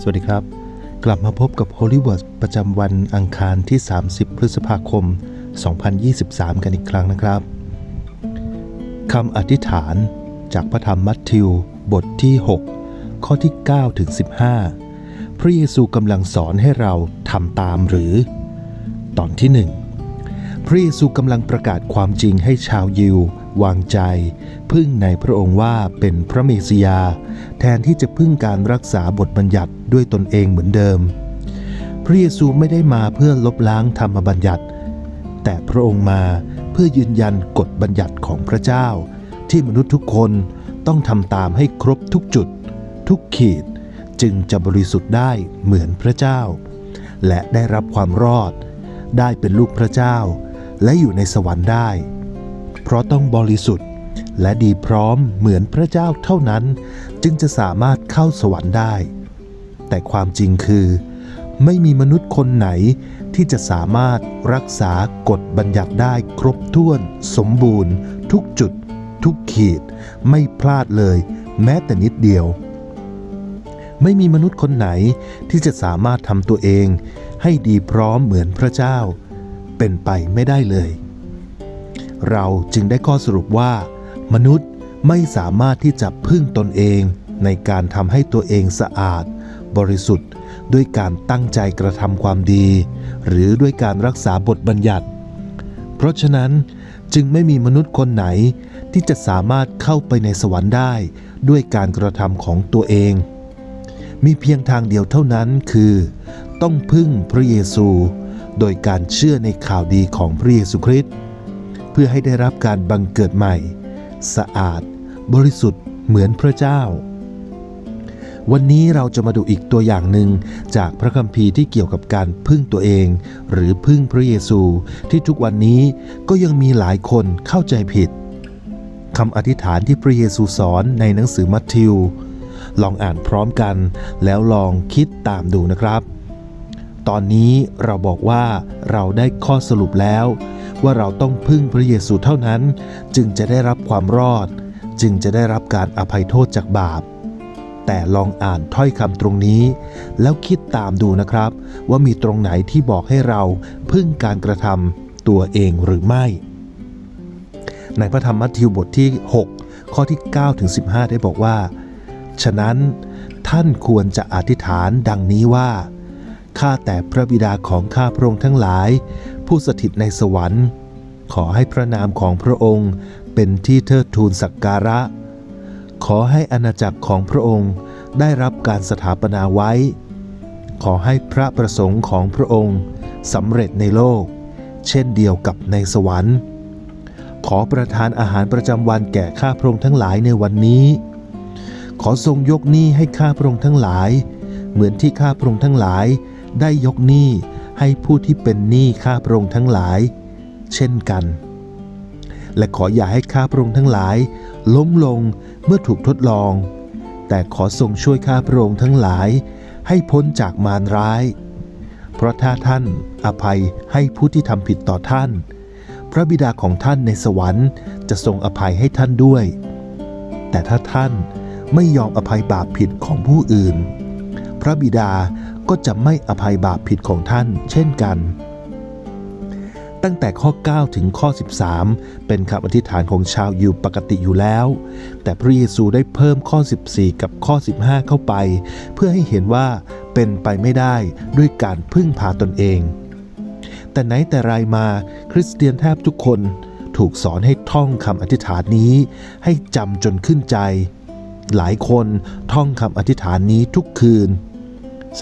สวัสดีครับ กลับมาพบกับ Holy Word ประจำวันอังคารที่ 30 พฤษภาคม 2023 กันอีกครั้งนะครับคำอธิษฐานจากพระธรรมมัทธิว บทที่ 6 ข้อที่ 9 ถึง 15 พระเยซูกำลังสอนให้เราทำตามหรือ ตอนที่ 1 พระเยซูกำลังประกาศความจริงให้ชาวยิว วางใจ พึ่งในพระองค์ว่าเป็นพระเมสยา แทนที่จะพึ่งการรักษาบทบัญญัติด้วยตนเองเหมือนเดิม พระเยซูไม่ได้มาเพื่อลบล้างธรรมบัญญัติ แต่พระองค์มาเพื่อยืนยันกฎบัญญัติของพระเจ้า ที่มนุษย์ทุกคนต้องทำตามให้ครบทุกจุด ทุกขีดจึงจะบริสุทธิ์ได้เหมือนพระเจ้า และได้รับความรอด ได้เป็นลูกพระเจ้า และอยู่ในสวรรค์ได้ เพราะต้องบริสุทธิ์ และดีพร้อมเหมือนพระเจ้าเท่านั้น จึงจะสามารถเข้าสวรรค์ได้ แต่ความจริงคือ ไม่มีมนุษย์คนไหนที่จะสามารถรักษากฎบัญญัติได้ครบถ้วน สมบูรณ์ ทุกจุด ทุกขีด ไม่พลาดเลย แม้แต่นิดเดียว ไม่มีมนุษย์คนไหนที่จะสามารถทำตัวเอง ให้ดีพร้อมเหมือนพระเจ้า เป็นไปไม่ได้เลย เราจึงได้ข้อสรุปว่า มนุษย์ไม่สามารถที่จะพึ่งตนเองในการทำให้ตัวเองสะอาด บริสุทธิ์ ด้วยการตั้งใจกระทำความดี หรือด้วยการรักษาบทบัญญัติ เพราะฉะนั้นจึงไม่มีมนุษย์คนไหนที่จะสามารถเข้าไปในสวรรค์ได้ ด้วยการกระทำของตัวเอง มีเพียงทางเดียวเท่านั้นคือ ต้องพึ่งพระเยซู โดยการเชื่อในข่าวดีของพระเยซูคริสต์ เพื่อให้ได้รับการบังเกิดใหม่ สะอาด บริสุทธิ์เหมือนพระเจ้า วันนี้เราจะมาดูอีกตัวอย่างหนึ่งจากพระคัมภีร์ที่เกี่ยวกับการพึ่งตัวเอง หรือพึ่งพระเยซู ที่ทุกวันนี้ก็ยังมีหลายคนเข้าใจผิดคำอธิษฐานที่พระเยซูสอนในหนังสือมัทธิว ลองอ่านพร้อมกันแล้วลองคิดตามดูนะครับ ตอนนี้เราบอกว่าเราได้ข้อสรุปแล้ว ว่าเราต้องพึ่งพระเยซูเท่านั้น จึงจะได้รับความรอด จึงจะได้รับการอภัยโทษจากบาป แต่ลองอ่านถ้อยคำตรงนี้ แล้วคิดตามดูนะครับ ว่ามีตรงไหนที่บอกให้เราพึ่งการกระทำตัวเองหรือไม่ ในพระธรรมมัทธิวบทที่ 6 ข้อที่9ถึง15 ได้บอกว่า ฉะนั้นท่านควรจะอธิษฐานดังนี้ว่า ข้าแต่พระบิดาของข้าพระองค์ทั้งหลาย ผู้สถิตในสวรรค์ ขอให้พระนามของพระองค์เป็นที่เทิดทูนสักการะ ขอให้อาณาจักรของพระองค์ได้รับการสถาปนาไว้ ขอให้พระประสงค์ของพระองค์สำเร็จในโลก เช่นเดียวกับในสวรรค์ ขอประทานอาหารประจำวันแก่ข้าพระองค์ทั้งหลายในวันนี้ ขอทรงยกหนี้ให้ข้าพระองค์ทั้งหลาย เหมือนที่ข้าพระองค์ทั้งหลาย ได้ยกหนี้ให้ผู้ที่เป็นหนี้ข้าพระองค์ทั้งหลาย เช่นกัน และขออย่าให้ข้าพระองค์ทั้งหลาย ล้มลงเมื่อถูกทดลอง แต่ขอทรงช่วยข้าพระองค์ทั้งหลาย ให้พ้นจากมารร้าย เพราะถ้าท่านอภัยให้ผู้ที่ทำผิดต่อท่าน พระบิดาของท่านในสวรรค์จะทรงอภัยให้ท่านด้วย แต่ถ้าท่านไม่ยอมอภัยบาปผิดของผู้อื่น พระบิดาก็จะไม่อภัยบาปผิดของท่านเช่นกัน ตั้งแต่ข้อ 9 ถึงข้อ 13 เป็นคำอธิษฐานของชาวยิวปกติอยู่แล้ว แต่พระเยซูได้เพิ่มข้อ 14 กับข้อ 15 เข้าไป เพื่อให้เห็นว่าเป็นไปไม่ได้ด้วยการพึ่งพาตนเอง แต่ไหนแต่ไรมาคริสเตียนแทบทุกคนถูกสอนให้ท่องคำอธิษฐานนี้ ให้จำจนขึ้นใจ หลายคนท่องคำอธิษฐานนี้ทุกคืน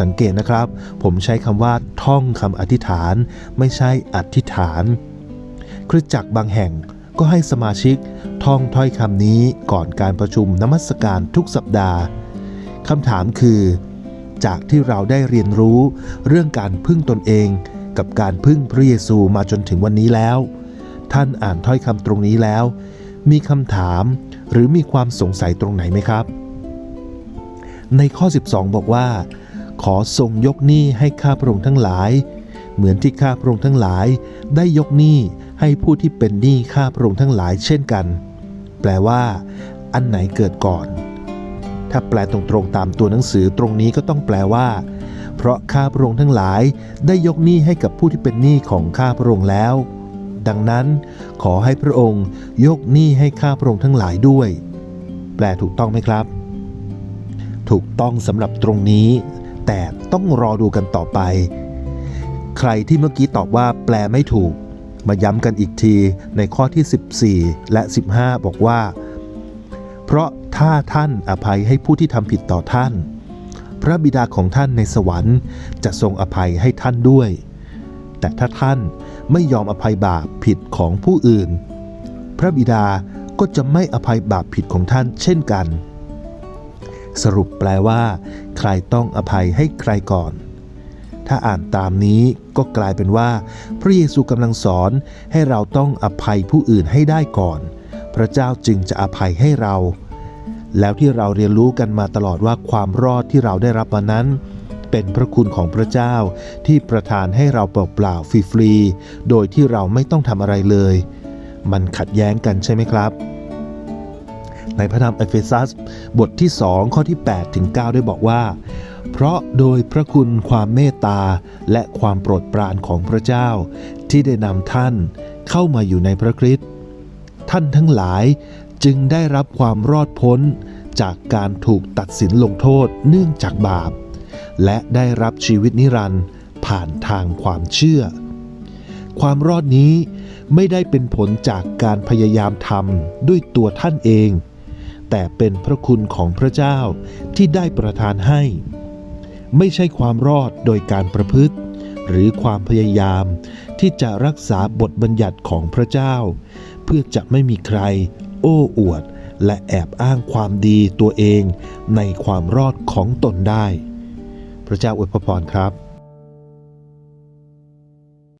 สังเกตนะครับ ผมใช้คำว่าท่องคำอธิษฐาน ไม่ใช่อธิษฐาน คริสตจักรบางแห่งก็ให้สมาชิกท่องถ้อยคำนี้ก่อนการประชุมนมัสการทุกสัปดาห์คำถามคือ จากที่เราได้เรียนรู้เรื่องการพึ่งตนเอง กับการพึ่งพระเยซูมาจนถึงวันนี้แล้ว ท่านอ่านถ้อยคำตรงนี้แล้ว มีคำถามหรือมีความสงสัยตรงไหนไหมครับ ในข้อ 12 บอกว่า ขอทรงยกหนี้ให้ข้าพระองค์ทั้งหลาย เหมือนที่ข้าพระองค์ทั้งหลาย ได้ยกหนี้ให้ผู้ที่เป็นหนี้ข้าพระองค์ทั้งหลายเช่นกัน แปลว่า อันไหนเกิดก่อน ถ้าแปลตรงๆตามตัวหนังสือตรงนี้ก็ต้องแปลว่า เพราะข้าพระองค์ทั้งหลาย ได้ยกหนี้ให้กับผู้ที่เป็นหนี้ของข้าพระองค์แล้ว ดังนั้น ขอให้พระองค์ยกหนี้ให้ข้าพระองค์ทั้งหลายด้วย แปลถูกต้องไหมครับถูกต้องสำหรับตรงนี้ แต่ต้องรอดูกันต่อไป ใครที่เมื่อกี้ตอบว่าแปลไม่ถูก มาย้ำกันอีกทีในข้อที่ 14 และ 15 บอกว่า เพราะถ้าท่านอภัยให้ผู้ที่ทำผิดต่อท่าน พระบิดาของท่านในสวรรค์จะทรงอภัยให้ท่านด้วย แต่ถ้าท่านไม่ยอมอภัยบาปผิดของผู้อื่น พระบิดาก็จะไม่อภัยบาปผิดของท่านเช่นกัน สรุปแปลว่า ใครต้องอภัยให้ใครก่อน ถ้าอ่านตามนี้ก็กลายเป็นว่า พระเยซูกำลังสอนให้เราต้องอภัยผู้อื่นให้ได้ก่อน พระเจ้าจึงจะอภัยให้เรา แล้วที่เราเรียนรู้กันมาตลอดว่าความรอดที่เราได้รับมานั้นเป็นพระคุณของพระเจ้าที่ประทานให้เราเปล่าๆฟรีๆ โดยที่เราไม่ต้องทำอะไรเลย มันขัดแย้งกันใช่ไหมครับ ในพระธรรมเอเฟซัส บทที่ 2 ข้อที่ 8 ถึง 9 ได้บอกว่า เพราะโดยพระคุณความเมตตาและความโปรดปรานของพระเจ้า ที่ได้นำท่านเข้ามาอยู่ในพระคริสต์ท่านทั้งหลายจึงได้รับความรอดพ้นจากการถูกตัดสินลงโทษเนื่องจากบาป และได้รับชีวิตนิรันดร์ผ่านทางความเชื่อ ความรอดนี้ไม่ได้เป็นผลจากการพยายามทำด้วยตัวท่านเอง แต่เป็นพระคุณของพระเจ้าที่ได้ประทานให้ ไม่ใช่ความรอดโดยการประพฤติ หรือความพยายามที่จะรักษาบทบัญญัติของพระเจ้า เพื่อจะไม่มีใคร โอ้อวด และแอบอ้างความดีตัวเองในความรอดของตนได้ พระเจ้าอวยพรครับ